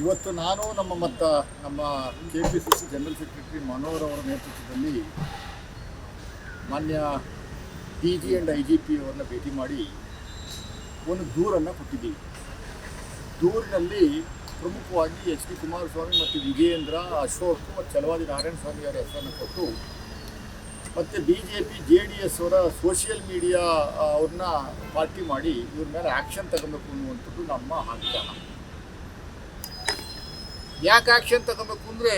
ಇವತ್ತು ನಾನು ನಮ್ಮ ಮತ್ತು ನಮ್ಮ K P C C general secretary Manohar ಅವರ ನೇತೃತ್ವದಲ್ಲಿ ಮಾನ್ಯ D G and I G P ಅವರನ್ನ ಭೇಟಿ ಮಾಡಿ ಒಂದು ದೂರನ್ನು ಕೊಟ್ಟಿದ್ದೀವಿ. ದೂರಿನಲ್ಲಿ ಪ್ರಮುಖವಾಗಿ ಎಚ್ ಡಿ ಕುಮಾರಸ್ವಾಮಿ ಮತ್ತು ವಿಜಯೇಂದ್ರ, ಅಶೋಕ್ ಮತ್ತು ಚಲವಾದಿ ನಾರಾಯಣ ಸ್ವಾಮಿ ಅವರ ಹೆಸರನ್ನು ಕೊಟ್ಟು ಮತ್ತು B J P J D S ಅವರ ಸೋಷಿಯಲ್ ಮೀಡಿಯಾ ಅವ್ರನ್ನ ಪಾರ್ಟಿ ಮಾಡಿ ಇವ್ರ ಮೇಲೆ ಆ್ಯಕ್ಷನ್ ತಗೊಬೇಕು ಅನ್ನುವಂಥದ್ದು ನಮ್ಮ ಆಗ್ರಹ. ಯಾಕೆ ಆ್ಯಕ್ಷನ್ ತಗೋಬೇಕು ಅಂದರೆ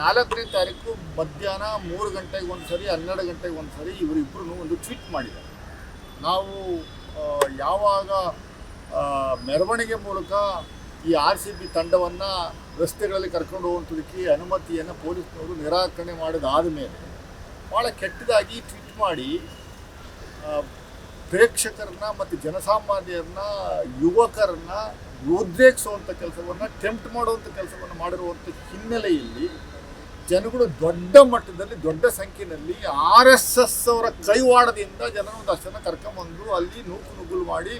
ನಾಲ್ಕನೇ ತಾರೀಕು ಮಧ್ಯಾಹ್ನ ಮೂರು ಗಂಟೆಗೆ ಒಂದು ಸರಿ ಹನ್ನೆರಡು ಗಂಟೆಗೆ ಒಂದು ಸರಿ ಇವರಿಬ್ಬರು ಒಂದು ಟ್ವೀಟ್ ಮಾಡಿದ್ದಾರೆ. ನಾವು ಯಾವಾಗ ಮೆರವಣಿಗೆ ಮೂಲಕ ಈ ಆರ್ ಸಿ ಬಿ ತಂಡವನ್ನು ರಸ್ತೆಗಳಲ್ಲಿ ಕರ್ಕೊಂಡು ಹೋಗುವಂಥದಕ್ಕೆ ಅನುಮತಿಯನ್ನು ಪೊಲೀಸ್ನವರು ನಿರಾಕರಣೆ ಮಾಡಿದಾದ ಮೇಲೆ ಭಾಳ ಕೆಟ್ಟದಾಗಿ ಟ್ವೀಟ್ ಮಾಡಿ ಪ್ರೇಕ್ಷಕರನ್ನ ಮತ್ತು ಜನಸಾಮಾನ್ಯರನ್ನ, ಯುವಕರನ್ನ ಉದ್ರೇಕಿಸುವಂಥ ಕೆಲಸವನ್ನು, ಟೆಂಪ್ಟ್ ಮಾಡುವಂಥ ಕೆಲಸವನ್ನು ಮಾಡಿರುವಂಥ ಹಿನ್ನೆಲೆಯಲ್ಲಿ ಜನಗಳು ದೊಡ್ಡ ಮಟ್ಟದಲ್ಲಿ, ದೊಡ್ಡ ಸಂಖ್ಯೆಯಲ್ಲಿ ಆರ್ ಎಸ್ ಎಸ್ ಅವರ ಕೈವಾಡದಿಂದ ಜನರು ಒಂದಷ್ಟು ಕರ್ಕೊಂಬಂದು ಅಲ್ಲಿ ನೂಕು ನುಗ್ಗುಲು ಮಾಡಿ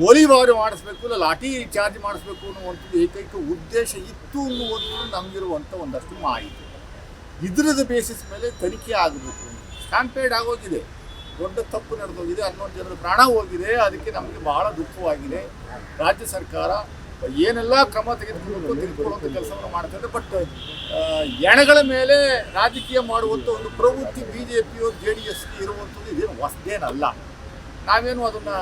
ಗೋಲಿಬಾರಿ ಮಾಡಿಸ್ಬೇಕು, ಇಲ್ಲ ಲಾಠಿ ಚಾರ್ಜ್ ಮಾಡಿಸ್ಬೇಕು ಅನ್ನುವಂಥದ್ದು ಏಕೈಕ ಉದ್ದೇಶ ಇತ್ತು ಅನ್ನುವಂಥದ್ದು ನಮಗಿರುವಂಥ ಒಂದಷ್ಟು ಮಾಹಿತಿ. ಇದರದ ಬೇಸಿಸ್ ಮೇಲೆ ತನಿಖೆ ಆಗಬೇಕು. ಸ್ಟ್ಯಾಂಪೇಡ್ ಆಗೋಗಿದೆ. ದೊಡ್ಡ ತಪ್ಪು ನಡೆದೋಗಿದೆ, ಹನ್ನೊಂದು ಜನರ ಪ್ರಾಣ ಹೋಗಿದೆ, ಅದಕ್ಕೆ ನಮಗೆ ಬಹಳ ದುಃಖವಾಗಿದೆ. ರಾಜ್ಯ ಸರ್ಕಾರ ಏನೆಲ್ಲ ಕ್ರಮ ತೆಗೆದುಕೊಳ್ಳಬೇಕು ತೆಗೆದುಕೊಳ್ಳುವಂಥ ಕೆಲಸವನ್ನು ಮಾಡ್ತಾರೆ ಬಟ್ ಎಣಗಳ ಮೇಲೆ ರಾಜಕೀಯ ಮಾಡುವಂಥ ಒಂದು ಪ್ರವೃತ್ತಿ ಬಿ ಜೆ ಪಿಯೋ ಜೆ ಡಿ ಎಸ್ಗೆ ಇರುವಂಥದ್ದು ಇದೇನು ಹೊಸದೇನಲ್ಲ. ನಾವೇನು ಅದನ್ನು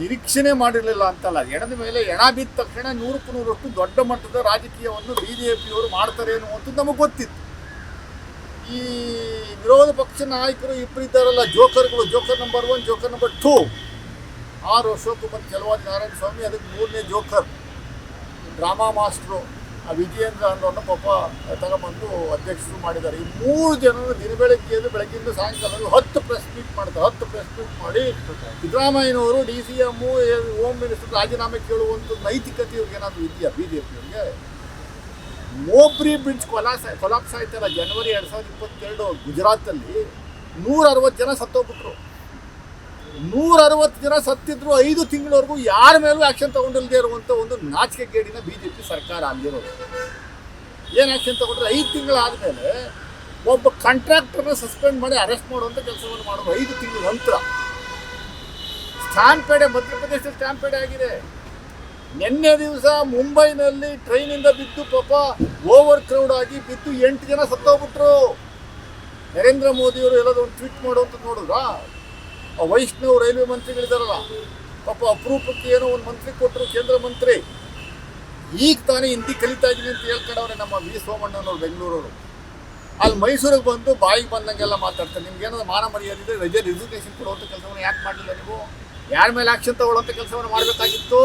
ನಿರೀಕ್ಷಣೆ ಮಾಡಿರಲಿಲ್ಲ ಅಂತಲ್ಲ. ಎಣದ ಮೇಲೆ ಎಣ ಬಿದ್ದ ತಕ್ಷಣ ನೂರಕ್ಕೂ ನೂರಷ್ಟು ದೊಡ್ಡ ಮಟ್ಟದ ರಾಜಕೀಯವನ್ನು ಬಿ ಜೆ ಪಿಯವರು ಮಾಡ್ತಾರೆ ಅನ್ನುವಂಥದ್ದು ನಮಗೆ ಗೊತ್ತಿತ್ತು. ಈ ವಿರೋಧ ಪಕ್ಷ ನಾಯಕರು ಇಬ್ಬರಿದ್ದಾರಲ್ಲ ಜೋಕರ್ಗಳು, joker number one joker number two ಆರು ಅಶೋಕ್ ಮತ್ತು ಕೆಲವಾದ ನಾರಾಯಣ ಸ್ವಾಮಿ, ಅದಕ್ಕೆ ಮೂರನೇ ಜೋಕರ್. ಡ್ರಾಮಾ ಮಾಸ್ಟ್ರು ಆ ವಿಜಯೇಂದ್ರ ಅನ್ನೋನ್ನ ಪಾಪ ತಗೊಂಬಂದು ಅಧ್ಯಕ್ಷರು ಮಾಡಿದ್ದಾರೆ. ಈ ಮೂರು ಜನರು ದಿನಬೆಳಗ್ಗೆಯಲ್ಲಿ ಬೆಳಗ್ಗೆಯಿಂದ ಸಾಯಂಕಾಲ ಹತ್ತು ಪ್ರೆಸ್ ಮೀಟ್ ಮಾಡ್ತಾರೆ. ಹತ್ತು ಪ್ರೆಸ್ ಮೀಟ್ ಮಾಡಿ ಸಿದ್ದರಾಮಯ್ಯನವರು D C M home minister ರಾಜೀನಾಮೆ ಕೇಳುವಂಥ ನೈತಿಕತೆ ಇವ್ರಿಗೆ ಏನಾದರೂ ಇದೆಯಾ ಬಿ ಜೆ ಪಿಯವ್ರಿಗೆ ಮೋಬ್ರಿ ಬ್ರಿಡ್ಜ್ ಕೊಲಾಸ್ ಕೊಲಾಪ್ಸ್ ಆಯ್ತಲ್ಲ. ಜನವರಿ ಎರಡು ಸಾವಿರದ ಇಪ್ಪತ್ತೆರಡು ಗುಜರಾತಲ್ಲಿ ನೂರ ಅರವತ್ತು ಜನ ಸತ್ತೋಗ್ಬಿಟ್ರು. ನೂರ ಅರವತ್ತು ಜನ ಸತ್ತಿದ್ರು, ಐದು ತಿಂಗಳವರೆಗೂ ಯಾರ ಮೇಲೂ ಆ್ಯಕ್ಷನ್ ತಗೊಂಡಿಲ್ಲದೆ ಇರುವಂಥ ಒಂದು ನಾಚಿಕೆ ಗೇಡಿನ ಬಿ ಜೆ ಪಿ ಸರ್ಕಾರ ಅಲ್ಲಿರೋದು. ಏನು ಆ್ಯಕ್ಷನ್ ತಗೊಂಡ್ರೆ? ಐದು ತಿಂಗಳಾದಮೇಲೆ ಒಬ್ಬ ಕಾಂಟ್ರಾಕ್ಟರ್ನ ಸಸ್ಪೆಂಡ್ ಮಾಡಿ ಅರೆಸ್ಟ್ ಮಾಡುವಂಥ ಕೆಲಸವನ್ನು ಮಾಡೋದು ಐದು ತಿಂಗಳ ನಂತರ. ಸ್ಟ್ಯಾಂಪೇಡೆ ಮಧ್ಯಪ್ರದೇಶದಲ್ಲಿ ಸ್ಟ್ಯಾಂಪೇಡೆ ಆಗಿದೆ. ನಿನ್ನೆ ದಿವಸ ಮುಂಬೈನಲ್ಲಿ ಟ್ರೈನಿಂದ ಬಿದ್ದು ಪಾಪ ಓವರ್ ಕ್ರೌಡ್ ಆಗಿ ಬಿದ್ದು ಎಂಟು ಜನ ಸತ್ತೋಗ್ಬಿಟ್ರು. ನರೇಂದ್ರ ಮೋದಿಯವರು ಎಲ್ಲದೋ ಒಂದು ಟ್ವೀಟ್ ಮಾಡುವಂತ ನೋಡಿದ್ರಾ? ಆ ವೈಷ್ಣವ್ ರೈಲ್ವೆ ಮಂತ್ರಿಗಳಿದಾರಲ್ಲ, ಪಾಪ ಅಪರೂಪಕ್ಕೆ ಏನೋ ಒಂದು ಮಂತ್ರಿ ಕೊಟ್ಟರು ಕೇಂದ್ರ ಮಂತ್ರಿ. ಈಗ ತಾನೇ ಹಿಂದಿ ಕಲಿತಾ ಇದ್ದೀನಿ ಅಂತ ಹೇಳ್ಕೊಂಡವ್ರೆ ನಮ್ಮ ವಿ ಸೋಮಣ್ಣನವರು ಬೆಂಗಳೂರವರು. ಅಲ್ಲಿ ಮೈಸೂರಿಗೆ ಬಂದು ಬಾಯಿಗೆ ಬಂದಂಗೆಲ್ಲ ಮಾತಾಡ್ತಾರೆ. ನಿಮ್ಗೆ ಏನಾದ್ರು ಮಾನ ಮರ್ಯಾದೆ ಇದೆ ರಜೆ ರಿಸರ್ವೇಷನ್ ಕೊಡುವಂಥ ಕೆಲಸವನ್ನು ಯಾಕೆ ಮಾಡಲಿಲ್ಲ ನೀವು? ಯಾರ ಮೇಲೆ ಆಕ್ಷನ್ ತಗೊಳ್ಳೋಂಥ ಕೆಲಸವನ್ನು ಮಾಡಬೇಕಾಗಿತ್ತು?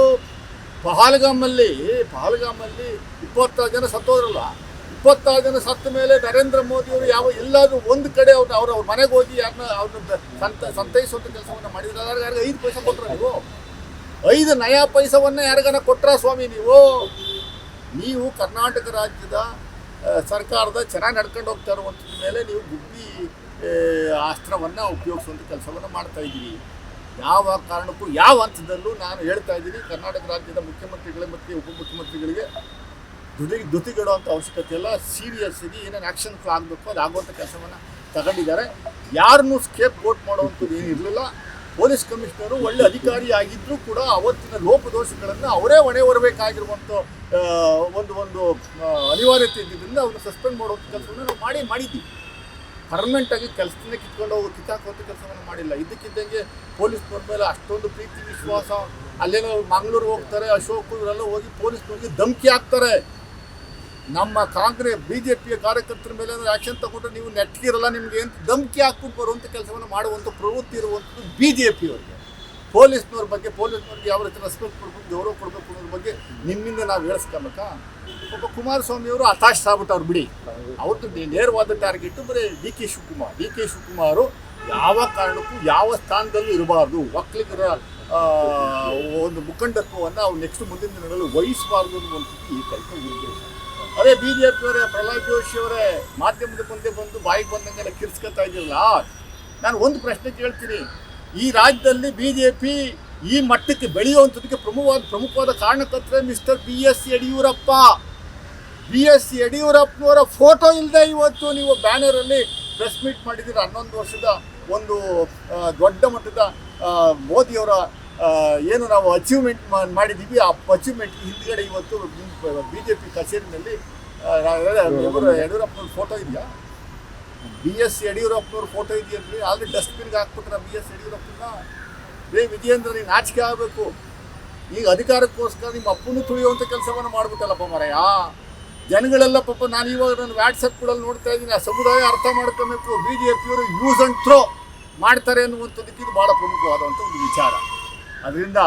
ಪಹಲ್ಗಾಮಲ್ಲಿ ಪಹಲ್ಗಾಮಲ್ಲಿ ಇಪ್ಪತ್ತಾರು ಜನ ಸತ್ತೋದ್ರಲ್ಲ, ಇಪ್ಪತ್ತಾರು ಜನ ಸತ್ತ ಮೇಲೆ ನರೇಂದ್ರ ಮೋದಿಯವರು ಯಾವ ಎಲ್ಲಾದರೂ ಒಂದು ಕಡೆ ಅವ್ರು ಅವ್ರ ಅವ್ರ ಮನೆಗೆ ಹೋಗಿ ಯಾರನ್ನ ಅವ್ರನ್ನ ಸಂತ ಸಂತೈಸುವಂಥ ಕೆಲಸವನ್ನು ಮಾಡಿದ್ರೆ. ಅದ್ರಾಗ ಯಾರಿಗೆ ಐದು ಪೈಸೆ ಕೊಟ್ಟರೆ ನೀವು? ಐದು ನಯಾ ಪೈಸವನ್ನು ಯಾರಿಗಾನ ಕೊಟ್ರ ಸ್ವಾಮಿ ನೀವು? ನೀವು ಕರ್ನಾಟಕ ರಾಜ್ಯದ ಸರ್ಕಾರದ ಚೆನ್ನಾಗಿ ನಡ್ಕೊಂಡು ಹೋಗ್ತಾ ಇರುವಂಥದ್ರ ಮೇಲೆ ನೀವು ಗುಬ್ಬಿ ಅಸ್ತ್ರವನ್ನು ಉಪಯೋಗಿಸುವಂಥ ಕೆಲಸವನ್ನು ಮಾಡ್ತಾ ಇದ್ದೀವಿ ಯಾವ ಕಾರಣಕ್ಕೂ ಯಾವ ಹಂತದಲ್ಲೂ ನಾನು ಹೇಳ್ತಾ ಇದ್ದೀನಿ. ಕರ್ನಾಟಕ ರಾಜ್ಯದ ಮುಖ್ಯಮಂತ್ರಿಗಳು ಮತ್ತು ಉಪಮುಖ್ಯಮಂತ್ರಿಗಳಿಗೆ ದುಡಿ ದುತಿಗಿಡುವಂಥ ಅವಶ್ಯಕತೆ ಇಲ್ಲ. ಸೀರಿಯಸ್ ಆಗಿ ಏನೇನು ಆ್ಯಕ್ಷನ್ಸ್ ಆಗಬೇಕು, ಅದು ಆಗುವಂಥ ಕೆಲಸವನ್ನು ತಗೊಂಡಿದ್ದಾರೆ. ಯಾರನ್ನೂ ಸ್ಕೇಪ್ ಗೋಟ್ ಮಾಡುವಂಥದ್ದು ಏನಿರಲಿಲ್ಲ ಪೊಲೀಸ್ ಕಮಿಷನರು ಒಳ್ಳೆ ಅಧಿಕಾರಿ ಆಗಿದ್ದರೂ ಕೂಡ ಅವತ್ತಿನ ಲೋಪದೋಷಗಳನ್ನು ಅವರೇ ಹೊಣೆ ಹೊರಬೇಕಾಗಿರುವಂಥ ಒಂದು ಒಂದು ಅನಿವಾರ್ಯತೆ ಇದ್ದಿದ್ದರಿಂದ ಅವ್ರನ್ನ ಸಸ್ಪೆಂಡ್ ಮಾಡುವಂಥ ಕೆಲಸವನ್ನು ನಾವು ಮಾಡಿ, ಮಾಡಿದ್ದೀವಿ. ಪರ್ಮನೆಂಟ್ ಆಗಿ ಕೆಲಸದಿಂದ ಕಿತ್ಕೊಂಡು ಹೋಗೋ ಕಿತ್ತಾಕುವಂಥ ಕೆಲಸವನ್ನು ಮಾಡಿಲ್ಲ. ಇದಕ್ಕಿದ್ದಂಗೆ ಪೊಲೀಸ್ ಮೇಲೆ ಅಷ್ಟೊಂದು ಪ್ರೀತಿ, ವಿಶ್ವಾಸ. ಅಲ್ಲೇನೋ ಮಂಗಳೂರು ಹೋಗ್ತಾರೆ, ಅಶೋಕ್, ಇವರೆಲ್ಲ ಹೋಗಿ ಪೊಲೀಸ್ನವ್ರಿಗೆ ಧಮಕಿ ಹಾಕ್ತಾರೆ. ನಮ್ಮ ಕಾಂಗ್ರೆಸ್ ಬಿ ಜೆ ಪಿಯ ಕಾರ್ಯಕರ್ತರ ಮೇಲೆ ಆ್ಯಕ್ಷನ್ ತಗೊಂಡ್ರೆ ನೀವು ನೆಟ್ಗಿರಲ್ಲ ನಿಮಗೆ ಅಂತ ಧಮಕಿ ಹಾಕ್ಬಿಟ್ಟು ಬರುವಂಥ ಕೆಲಸವನ್ನು ಮಾಡುವಂಥ ಪ್ರವೃತ್ತಿ ಇರುವಂಥದ್ದು ಬಿ ಜೆ ಪಿಯವರಿಗೆ ಪೊಲೀಸ್ನವ್ರ ಬಗ್ಗೆ, ಪೊಲೀಸ್ನವ್ರಿಗೆ ಯಾವ ರೀತಿ ರೆಸ್ಪೆಕ್ಟ್ ಕೊಡ್ಬೇಕು, ಗೌರವ ಕೊಡಬೇಕು ಅನ್ನೋದ್ರ ಬಗ್ಗೆ ನಿಮ್ಮಿಂದ ನಾವು ಹೇಳಿಸ್ಕೊಬೇಕಾ? ಒಬ್ಬ ಕುಮಾರಸ್ವಾಮಿಯವರು ಹತಾಶ ಆಗ್ಬಿಟ್ಟವ್ರು ಬಿಡಿ. ಅವ್ರದ್ದು ನೇರವಾದ ಟಾರ್ಗೆಟ್ ಬರೀ D K Shivakumar. D K Shivakumar ಯಾವ ಕಾರಣಕ್ಕೂ ಯಾವ ಸ್ಥಾನದಲ್ಲೂ ಇರಬಾರ್ದು. ಒಕ್ಕಲಿಗರ ಒಂದು ಮುಖಂಡತ್ವವನ್ನು ಅವ್ರು ನೆಕ್ಸ್ಟ್ ಮುಂದಿನ ದಿನಗಳಲ್ಲಿ ವಹಿಸಬಾರ್ದು ಅನ್ನುವಂಥ ಈ ಕೈಕ ಅದೇ ಬಿ ಜೆ ಪಿಯವರೇ, ಪ್ರಹ್ಲಾದ್ ಜೋಶಿ ಅವರೇ ಮಾಧ್ಯಮದ ಮುಂದೆ ಬಂದು ಬಾಯಿಗೆ ಬಂದಂಗೆಲ್ಲ ಕಿರ್ಸ್ಕೊತಾ ಇದ್ದಿರಲ್ಲ. ನಾನು ಒಂದು ಪ್ರಶ್ನೆ ಕೇಳ್ತೀನಿ. ಈ ರಾಜ್ಯದಲ್ಲಿ ಬಿ ಜೆ ಪಿ ಈ ಮಟ್ಟಕ್ಕೆ ಬೆಳೆಯುವಂಥದ್ದಕ್ಕೆ ಪ್ರಮುಖವಾದ ಪ್ರಮುಖವಾದ ಕಾರಣಕರ್ತರೆ mister B S Yediyurappa. B S ಯಡಿಯೂರಪ್ಪನವರ ಫೋಟೋ ಇಲ್ಲದೆ ಇವತ್ತು ನೀವು ಬ್ಯಾನರಲ್ಲಿ ಪ್ರೆಸ್ ಮೀಟ್ ಮಾಡಿದ್ದೀರ? ಹನ್ನೊಂದು ವರ್ಷದ ಒಂದು ದೊಡ್ಡ ಮಟ್ಟದ ಮೋದಿಯವರ ಏನು ನಾವು ಅಚೀವ್ಮೆಂಟ್ ಮಾಡಿದ್ದೀವಿ. ಆ ಅಚೀವ್ಮೆಂಟ್ ಹಿಂದ್ಗಡೆ ಇವತ್ತು ಬಿ ಜೆ ಪಿ ಕಚೇರಿನಲ್ಲಿ ಯಡಿಯೂರಪ್ಪನ ಫೋಟೋ ಇದೆಯಾ? ಬಿ ಎಸ್ ಯಡಿಯೂರಪ್ಪನವ್ರ ಫೋಟೋ ಇದೆಯಲ್ರಿ ಆದರೆ ಡಸ್ಟ್ಬಿನ್ಗೆ ಹಾಕ್ಬಿಟ್ರೆ ಬಿ ಎಸ್ ಯಡಿಯೂರಪ್ಪನ? ಏ ವಿಜಯೇಂದ್ರ, ನೀನು ನಾಚಿಕೆ ಆಗಬೇಕು. ಈಗ ಅಧಿಕಾರಕ್ಕೋಸ್ಕರ ನಿಮ್ಮ ಅಪ್ಪನೂ ತುಳಿಯುವಂಥ ಕೆಲಸವನ್ನು ಮಾಡ್ಬಿಟ್ಟಲ್ಲಪ್ಪ ಮರಯ್ಯ ಜನಗಳೆಲ್ಲ ಪಾಪ ನಾನು ಇವಾಗ ನನ್ನ ವ್ಯಾಟ್ಸಪ್ಗಳಲ್ಲಿ ನೋಡ್ತಾ ಇದ್ದೀನಿ. ಆ ಸಮುದಾಯ ಅರ್ಥ ಮಾಡ್ಕೊಬೇಕು. ಬಿ ಜೆ ಪಿಯವರು ಯೂಸ್ ಆ್ಯಂಡ್ ಥ್ರೋ ಮಾಡ್ತಾರೆ ಅನ್ನುವಂಥದ್ದಕ್ಕೆ ಇದು ಭಾಳ ಪ್ರಮುಖವಾದಂಥ ಒಂದು ವಿಚಾರ. ಅದರಿಂದ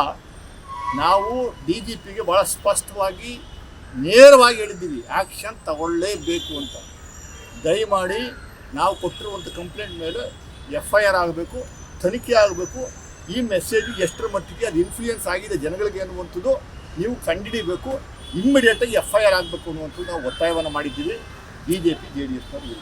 ನಾವು ಡಿ ಜಿ ಪಿಗೆ ಭಾಳ ಸ್ಪಷ್ಟವಾಗಿ, ನೇರವಾಗಿ ಹೇಳಿದ್ದೀವಿ. ಆ್ಯಕ್ಷನ್ ತಗೊಳ್ಳೇಬೇಕು ಅಂತ. ದಯಮಾಡಿ ನಾವು ಕೊಟ್ಟಿರುವಂಥ ಕಂಪ್ಲೇಂಟ್ ಮೇಲೆ ಎಫ್ ಐ ಆರ್ ಆಗಬೇಕು, ತನಿಖೆ ಆಗಬೇಕು, ಈ ಮೆಸೇಜ್ ಎಷ್ಟರ ಮಟ್ಟಿಗೆ ಅದು ಇನ್ಫ್ಲೂಯೆನ್ಸ್ ಆಗಿದೆ ಜನಗಳಿಗೆ ಅನ್ನುವಂಥದ್ದು ನೀವು ಕಂಡಿಡಿಬೇಕು ಇಮ್ಮಿಡಿಯೇಟಾಗಿ ಎಫ್ ಐ ಆರ್ ಆಗಬೇಕು ಅನ್ನುವಂಥದ್ದು ನಾವು ಒತ್ತಾಯವನ್ನು ಮಾಡಿದ್ದೀವಿ. B J P J D ಎಸ್ನವ್ರು